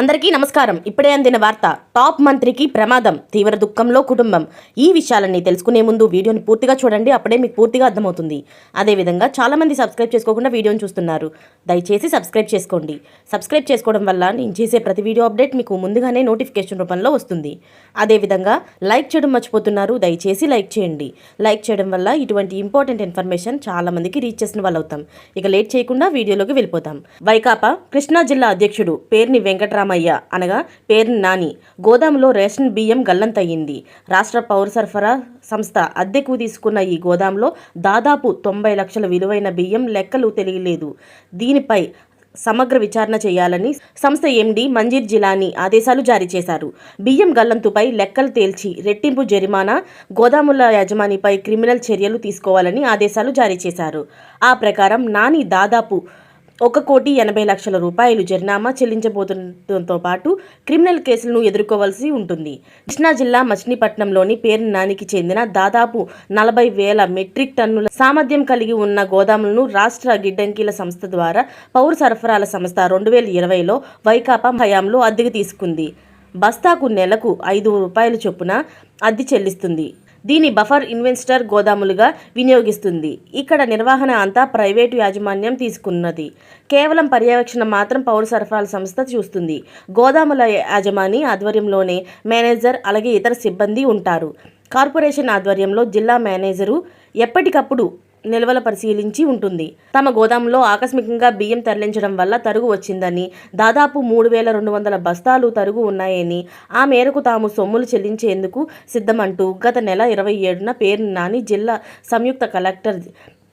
అందరికీ నమస్కారం. ఇప్పుడే అందిన వార్త టాప్ మంత్రికి ప్రమాదం తీవ్ర దుఃఖంలో కుటుంబం. ఈ విషయాలన్నీ తెలుసుకునే ముందు వీడియోని పూర్తిగా చూడండి అప్పుడే మీకు పూర్తిగా అర్థమవుతుంది. అదేవిధంగా చాలామంది సబ్స్క్రైబ్ చేసుకోకుండా వీడియోని చూస్తున్నారు. దయచేసి సబ్స్క్రైబ్ చేసుకోండి. సబ్స్క్రైబ్ చేసుకోవడం వల్ల నేను చేసే ప్రతి వీడియో అప్డేట్ మీకు ముందుగానే నోటిఫికేషన్ రూపంలో వస్తుంది. అదేవిధంగా లైక్ చేయడం మర్చిపోతున్నారు దయచేసి లైక్ చేయండి. లైక్ చేయడం వల్ల ఇటువంటి ఇంపార్టెంట్ ఇన్ఫర్మేషన్ చాలా మందికి రీచ్ చేసిన వాళ్ళు అవుతాం ఇక లేట్ చేయకుండా వీడియోలోకి వెళ్ళిపోతాం. వైకాపా కృష్ణా జిల్లా అధ్యక్షుడు పేర్ని రామయ్య అనగా పేరు నాని. గోదాములో రేషన్ బియ్యం గల్లంతయ్యింది. రాష్ట్ర పౌర సరఫరా సంస్థ అద్దెకు తీసుకున్న ఈ గోదాంలో దాదాపు తొంభై లక్షల విలువైన బియ్యం లెక్కలు తెలియలేదు. దీనిపై సమగ్ర విచారణ చేయాలని సంస్థ ఎండి మంజీర్ జిలానీ ఆదేశాలు జారీ చేశారు. బియ్యం గల్లంతుపై లెక్కలు తేల్చి రెట్టింపు జరిమానా గోదాముల యజమానిపై క్రిమినల్ చర్యలు తీసుకోవాలని ఆదేశాలు జారీ చేశారు. ఆ ప్రకారం నాని దాదాపు ఒక కోటి ఎనభై లక్షల రూపాయలు జరినామా చెల్లించబోతుండటంతో పాటు క్రిమినల్ కేసులను ఎదుర్కోవాల్సి ఉంటుంది. కృష్ణా జిల్లా మచిలీపట్నంలోని పేరు నానికి చెందిన దాదాపు నలభై వేల మెట్రిక్ టన్నుల సామర్థ్యం కలిగి ఉన్న గోదాములను రాష్ట్ర గిడ్డంకీల సంస్థ ద్వారా పౌర సరఫరాల సంస్థ రెండు వేల ఇరవైలో వైకాపా హయాంలో అద్దెకు తీసుకుంది. బస్తాకు నెలకు ఐదు రూపాయల చొప్పున అద్దె చెల్లిస్తుంది. దీని బఫర్ ఇన్వెస్టర్ గోదాములుగా వినియోగిస్తుంది. ఇక్కడ నిర్వహణ అంతా ప్రైవేటు యాజమాన్యం తీసుకున్నది. కేవలం పర్యవేక్షణ మాత్రం పౌర సరఫరాల సంస్థ చూస్తుంది. గోదాముల యాజమాని ఆధ్వర్యంలోనే మేనేజర్ అలాగే ఇతర సిబ్బంది ఉంటారు. కార్పొరేషన్ ఆధ్వర్యంలో జిల్లా మేనేజరు ఎప్పటికప్పుడు నిల్వల పరిశీలించి ఉంటుంది. తమ గోదాంలో ఆకస్మికంగా బియ్యం తరలించడం వల్ల తరుగు వచ్చిందని దాదాపు మూడు వేల రెండు వందల బస్తాలు తరుగు ఉన్నాయని ఆ మేరకు తాము సొమ్ములు చెల్లించేందుకు సిద్ధమంటూ గత నెల ఇరవై ఏడున పేరు నాని జిల్లా సంయుక్త కలెక్టర్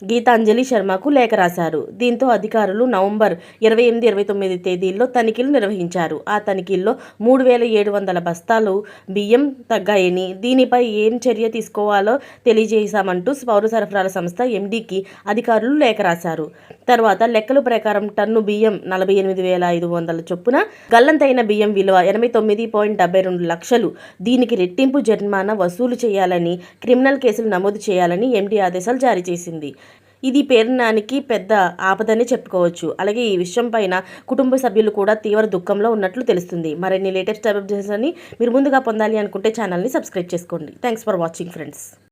గీతాంజలి శర్మకు లేఖ రాశారు. దీంతో అధికారులు నవంబర్ ఇరవై ఎనిమిది ఇరవై తొమ్మిది తేదీల్లో తనిఖీలు నిర్వహించారు. ఆ తనిఖీల్లో మూడు వేల ఏడు వందల బస్తాలు బియ్యం తగ్గాయని దీనిపై ఏం చర్య తీసుకోవాలో తెలియజేశామంటూ పౌర సరఫరాల సంస్థ ఎండీకి అధికారులు లేఖ రాశారు. తర్వాత లెక్కల ప్రకారం టన్ను బియ్యం నలభై ఎనిమిది వేల ఐదు వందల చొప్పున గల్లంతైన బియ్యం విలువ ఎనభై తొమ్మిది పాయింట్ డెబ్బై రెండు లక్షలు దీనికి రెట్టింపు జరిమానా వసూలు చేయాలని క్రిమినల్ కేసులు నమోదు చేయాలని ఎండీ ఆదేశాలు జారీ చేసింది. ఇది పేర్నానికి పెద్ద ఆపదని చెప్పుకోవచ్చు. అలాగే ఈ విషయం పైన కుటుంబ సభ్యులు కూడా తీవ్ర దుఃఖంలో ఉన్నట్లు తెలుస్తుంది. మరిన్ని లేటెస్ట్ అప్డేట్స్ అని మీరు ముందుగా పొందాలి అనుకుంటే ఛానల్ని సబ్స్క్రైబ్ చేసుకోండి. Thanks for watching friends